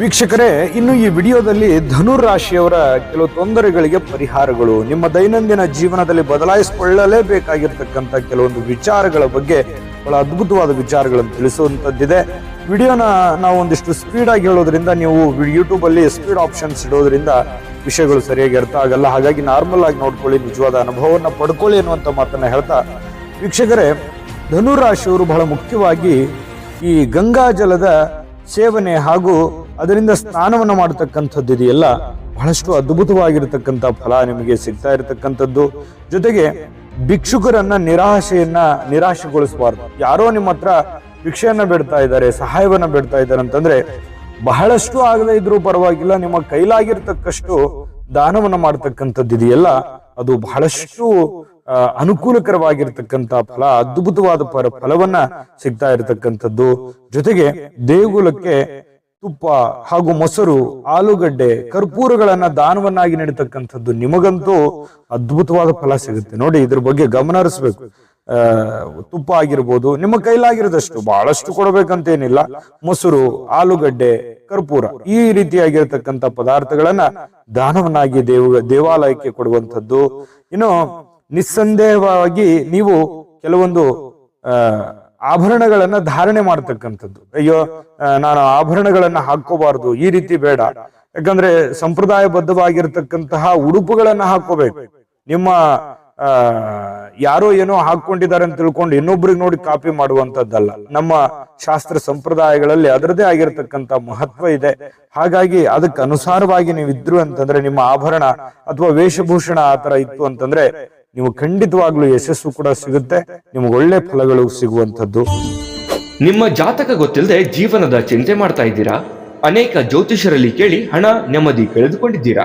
ವೀಕ್ಷಕರೇ, ಇನ್ನು ಈ ವಿಡಿಯೋದಲ್ಲಿ ಧನುರ್ ರಾಶಿಯವರ ಕೆಲವು ತೊಂದರೆಗಳಿಗೆ ಪರಿಹಾರಗಳು. ನಿಮ್ಮ ದೈನಂದಿನ ಜೀವನದಲ್ಲಿ ಬದಲಾಯಿಸಿಕೊಳ್ಳಲೇಬೇಕಾಗಿರ್ತಕ್ಕಂಥ ಕೆಲವೊಂದು ವಿಚಾರಗಳ ಬಗ್ಗೆ ಬಹಳ ಅದ್ಭುತವಾದ ವಿಚಾರಗಳನ್ನು ತಿಳಿಸುವಂಥದ್ದಿದೆ. ವಿಡಿಯೋನ ನಾವು ಒಂದಿಷ್ಟು ಸ್ಪೀಡ್ ಆಗಿ ಹೇಳೋದ್ರಿಂದ, ನೀವು ಯೂಟ್ಯೂಬಲ್ಲಿ ಸ್ಪೀಡ್ ಆಪ್ಷನ್ಸ್ ಇಡೋದ್ರಿಂದ ವಿಷಯಗಳು ಸರಿಯಾಗಿ ಅರ್ಥ ಆಗಲ್ಲ. ಹಾಗಾಗಿ ನಾರ್ಮಲ್ ಆಗಿ ನೋಡ್ಕೊಳ್ಳಿ, ನಿಜವಾದ ಅನುಭವವನ್ನು ಪಡ್ಕೊಳ್ಳಿ ಅನ್ನುವಂಥ ಮಾತನ್ನ ಹೇಳ್ತಾ, ವೀಕ್ಷಕರೇ ಧನುರಾಶಿಯವರು ಬಹಳ ಮುಖ್ಯವಾಗಿ ಈ ಗಂಗಾ ಜಲದ ಸೇವನೆ ಹಾಗೂ ಅದರಿಂದ ಸ್ನಾನವನ್ನು ಮಾಡತಕ್ಕಂಥದ್ದು ಇದೆಯಲ್ಲ, ಬಹಳಷ್ಟು ಅದ್ಭುತವಾಗಿರತಕ್ಕಂಥ ಫಲ ನಿಮಗೆ ಸಿಗ್ತಾ ಇರತಕ್ಕಂಥದ್ದು. ಜೊತೆಗೆ ಭಿಕ್ಷುಕರನ್ನ ನಿರಾಶೆಯನ್ನ ನಿರಾಶೆಗೊಳಿಸಬಾರ್ದು. ಯಾರೋ ನಿಮ್ಮ ಹತ್ರ ಭಿಕ್ಷೆಯನ್ನ ಬಿಡ್ತಾ ಇದ್ದಾರೆ, ಸಹಾಯವನ್ನ ಬಿಡ್ತಾ ಇದ್ದಾರೆ ಅಂತಂದ್ರೆ, ಬಹಳಷ್ಟು ಆಗದೇ ಇದ್ರೂ ಪರವಾಗಿಲ್ಲ, ನಿಮ್ಮ ಕೈಲಾಗಿರ್ತಕ್ಕಷ್ಟು ದಾನವನ್ನ ಮಾಡತಕ್ಕಂಥದ್ದು ಇದೆಯಲ್ಲ, ಅದು ಬಹಳಷ್ಟು ಅನುಕೂಲಕರವಾಗಿರ್ತಕ್ಕಂಥ ಫಲ, ಅದ್ಭುತವಾದ ಫಲವನ್ನ ಸಿಗ್ತಾ ಇರತಕ್ಕಂಥದ್ದು. ಜೊತೆಗೆ ದೇಗುಲಕ್ಕೆ ತುಪ್ಪ ಹಾಗೂ ಮೊಸರು ಆಲೂಗಡ್ಡೆ ಕರ್ಪೂರಗಳನ್ನ ದಾನವನ್ನಾಗಿ ನೀಡತಕ್ಕಂಥದ್ದು ನಿಮಗಂತೂ ಅದ್ಭುತವಾದ ಫಲ ಸಿಗುತ್ತೆ. ನೋಡಿ ಇದ್ರ ಬಗ್ಗೆ ಗಮನ ಹರಿಸ್ಬೇಕು. ತುಪ್ಪ ಆಗಿರ್ಬೋದು ನಿಮ್ಮ ಕೈಲಾಗಿರೋದಷ್ಟು ಬಹಳಷ್ಟು ಕೊಡಬೇಕಂತೇನಿಲ್ಲ. ಮೊಸರು ಆಲೂಗಡ್ಡೆ ಕರ್ಪೂರ ಈ ರೀತಿಯಾಗಿರ್ತಕ್ಕಂಥ ಪದಾರ್ಥಗಳನ್ನ ದಾನವನ್ನಾಗಿ ದೇವ ದೇವಾಲಯಕ್ಕೆ ಕೊಡುವಂಥದ್ದು. ಇನ್ನು ನಿಸ್ಸಂದೇಹವಾಗಿ ನೀವು ಕೆಲವೊಂದು ಆ, ಆಭರಣಗಳನ್ನ ಧಾರಣೆ ಮಾಡ್ತಕ್ಕಂಥದ್ದು. ಅಯ್ಯೋ ಆ, ನಾನು ಆಭರಣಗಳನ್ನ ಹಾಕೋಬಾರ್ದು ಈ ರೀತಿ ಬೇಡ. ಯಾಕಂದ್ರೆ ಸಂಪ್ರದಾಯಬದ್ಧವಾಗಿರ್ತಕ್ಕಂತಹ ಉಡುಪುಗಳನ್ನ ಹಾಕೋಬೇಕು ನಿಮ್ಮ ಆ ಯಾರೋ ಏನೋ ಹಾಕೊಂಡಿದ್ದಾರೆ ಅಂತ ತಿಳ್ಕೊಂಡು ಇನ್ನೊಬ್ರಿಗೆ ನೋಡಿ ಕಾಪಿ ಮಾಡುವಂತದ್ದಲ್ಲ. ನಮ್ಮ ಶಾಸ್ತ್ರ ಸಂಪ್ರದಾಯಗಳಲ್ಲಿ ಅದರದೇ ಆಗಿರತಕ್ಕಂತ ಮಹತ್ವ ಇದೆ. ಹಾಗಾಗಿ ಅದಕ್ಕೆ ಅನುಸಾರವಾಗಿ ನೀವು ಅಂತಂದ್ರೆ ನಿಮ್ಮ ಆಭರಣ ಅಥವಾ ವೇಷಭೂಷಣ ಆತರ ಇತ್ತು ಅಂತಂದ್ರೆ ನೀವು ಖಂಡಿತವಾಗ್ಲೂ ಯಶಸ್ಸು ಕೂಡ ಸಿಗುತ್ತೆ. ನಿಮ್ಗೆ ಒಳ್ಳೆ ಫಲಗಳು ಸಿಗುವಂತದ್ದು ನಿಮ್ಮ ಜಾತಕ ಗೊತ್ತಿಲ್ಲದೆ ಜೀವನದ ಚಿಂತೆ ಮಾಡ್ತಾ ಇದ್ದೀರಾ? ಅನೇಕ ಜ್ಯೋತಿಷರಲ್ಲಿ ಕೇಳಿ ಹಣ ನೆಮ್ಮದಿ ಕಳೆದುಕೊಂಡಿದ್ದೀರಾ?